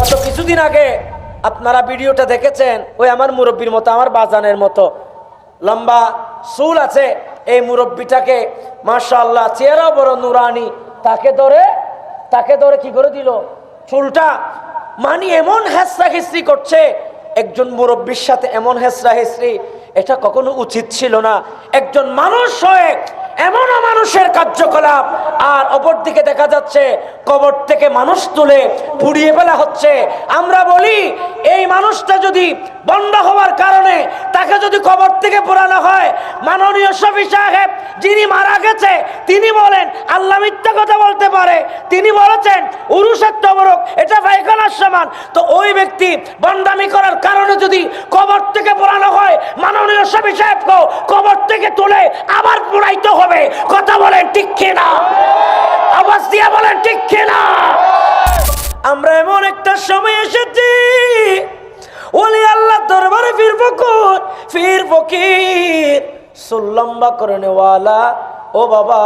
গত কিছুদিন আগে আপনারা ভিডিওটা দেখেছেন, ওই আমার মুরব্বীর মতো, আমার বাজানের মতো। লম্বা চুল আছে, এই মুরব্বীটাকে মাশাআল্লাহ চেহারাও বড় নুরানি, তাকে ধরে তাকে ধরে কি করে দিল? চুলটা মানি এমন হেসরা হেসরি করছে, একজন মুরব্বীর সাথে এমন হেসরা হেসরি এটা কখনো উচিত ছিল না। একজন মানুষ হয়ে এমনও মানুষের কার্যকলাপ, আর অপর দিকে দেখা যাচ্ছে কবর থেকে মানুষ তুলে পুড়িয়ে ফেলা হচ্ছে। আমরা বলি, এই মানুষটা যদি বন্ধ হওয়ার কারণে তাকে যদি কবর থেকে পোড়ানো হয়, মাননীয় শফি সাহেব যিনি মারা গেছে, তিনি বলেন, আল্লাহ মিথ্যা কথা বলতে পারে। তিনি বলেছেন এটা সমান তো ওই ব্যক্তি বন্দামি করার কারণে যদি কবর থেকে পোড়ানো হয়, মাননীয় শফি সাহেবকেও কবর থেকে তুলে আবার পোড়াইতে হবে। কথা বলেন ঠিক কিনা? আওয়াজ দিয়া বলেন ঠিক কিনা? আমরা এমন একটা সময় এসেছি, ওলি আল্লাহ দরবারে ফির ফকুর ফির ফকির চুল লম্বা করে নেওয়ালা। ও বাবা,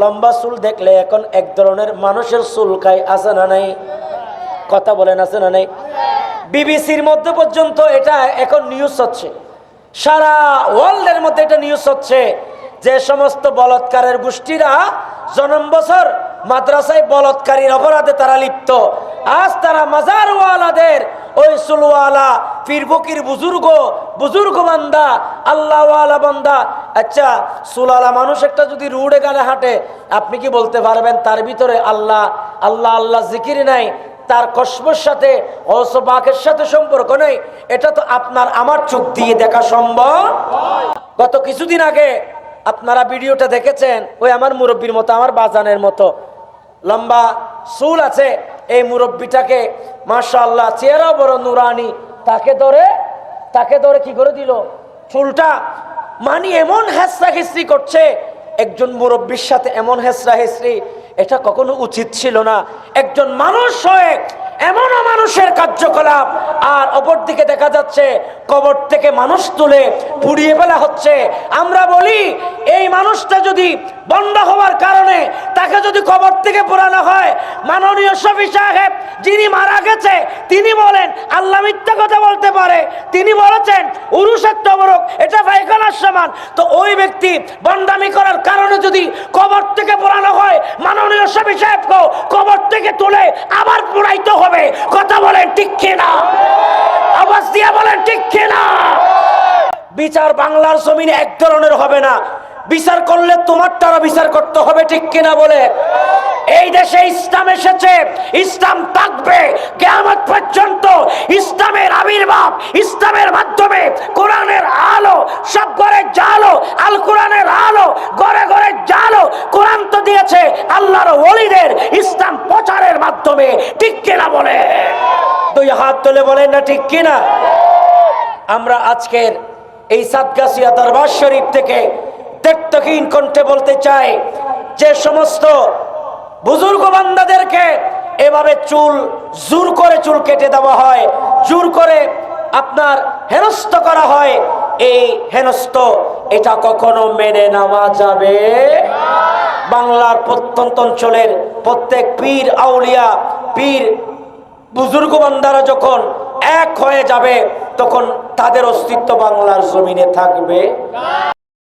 লম্বা চুল দেখলে এখন এক ধরনের মানুষের চুল খাই আছে না নাই? কথা বলেন, আছে না নাই? বিবিসির মধ্যে পর্যন্ত এটা এখন নিউজ হচ্ছে। সারা ওয়ার্ল্ডের মধ্যে এটা নিউজ হচ্ছে যে সমস্ত বলৎকারের গোষ্ঠীরা জনম বছর মাদ্রাসায় বলৎকারীর অপরাধে তারা লিপ্ত। আজ তারা মাজারওয়ালাদের, ওই সুলওয়ালা পীর বুজুর্গ বুজুর্গ বান্দা, আল্লাহওয়ালা বান্দা। আচ্ছা সুলালা মানুষ একটা যদি রুড়ে গানে হাঁটে, আপনি কি বলতে পারবেন তার ভিতরে আল্লাহ আল্লাহ আল্লাহ জিকির নাই তার কসমের সাথে অসবাকের সাথে সম্পর্ক নেই। এটা তো আপনার, আমার চোখ দিয়ে দেখা সম্ভব। গত কিছুদিন আগে আপনারা ভিডিওটা দেখেছেন, ওই আমার মুরব্বীর মতো, আমার বাজানের মতো। লম্বা চুল আছে, এই মুরব্বীটাকে, মাশাআল্লাহ চেহারাও বড় নুরানি। তাকে ধরে তাকে ধরে কি করে দিল? চুলটা মানি এমন হেসরা হেসরি করছে, একজন মুরব্বীর সাথে এমন হেসরা হেসরি এটা কখনো উচিত ছিল না। একজন মানুষ হয়ে এমনও মানুষের কার্যকলাপ, আর অপর দিকে দেখা যাচ্ছে কবর থেকে মানুষ তুলে পুড়িয়ে ফেলা হচ্ছে। আমরা বলি, এই মানুষটা যদি বন্ধ হওয়ার কারণে তাকে যদি কবর থেকে পোড়ানো হয়, মাননীয় শফি সাহেব যিনি মারা গেছে, তিনি বলেন, আল্লাহ মিথ্যা কথা বলতে পারে। তিনি বলেছেন, উরুষের তবরক, এটা পায়খানার সমান। তো ওই ব্যক্তি বন্দামি করার কারণে যদি কবর থেকে শফি কবর থেকে তুলে আবার পোড়াইতে হবে। কথা বলেন, ঠিক কিনা? আওয়াজ দিয়ে বলেন, ঠিক কিনা? বিচার বাংলার জমিনে এক ধরনের হবে না। বিচার করলে তোমার তারা বিচার করতে হবে, ঠিক কিনা বলে? এই দেশে ইসলাম এসেছে, ইসলাম থাকবে। কেয়ামত পর্যন্ত ইসলামের আবির্ভাব, ইসলামের মাধ্যমে তো দিয়েছে আল্লাহর ওলিদের ইসলাম প্রচারের মাধ্যমে, ঠিক কিনা বলে? দুই হাত তুলে বলেন না ঠিক কিনা? আমরা আজকের এই সাতগাছিয়া দরবার শরীফ থেকে তেক্তহীন কণ্ঠে বলতে চাই, যে সমস্ত বুজুর্গ বান্দাদেরকে এভাবে চুল, জোর করে চুল কেটে দেওয়া হয়, জোর করে আপনার হেনস্ত করা হয়, এই হেনস্ত এটা কখনো মেনে নেওয়া যাবে? বাংলার প্রত্যন্ত অঞ্চলের প্রত্যেক পীর আউলিয়া, পীর বুজুর্গ বান্দারা যখন এক হয়ে যাবে, তখন তাদের অস্তিত্ব বাংলার জমিনে থাকবে।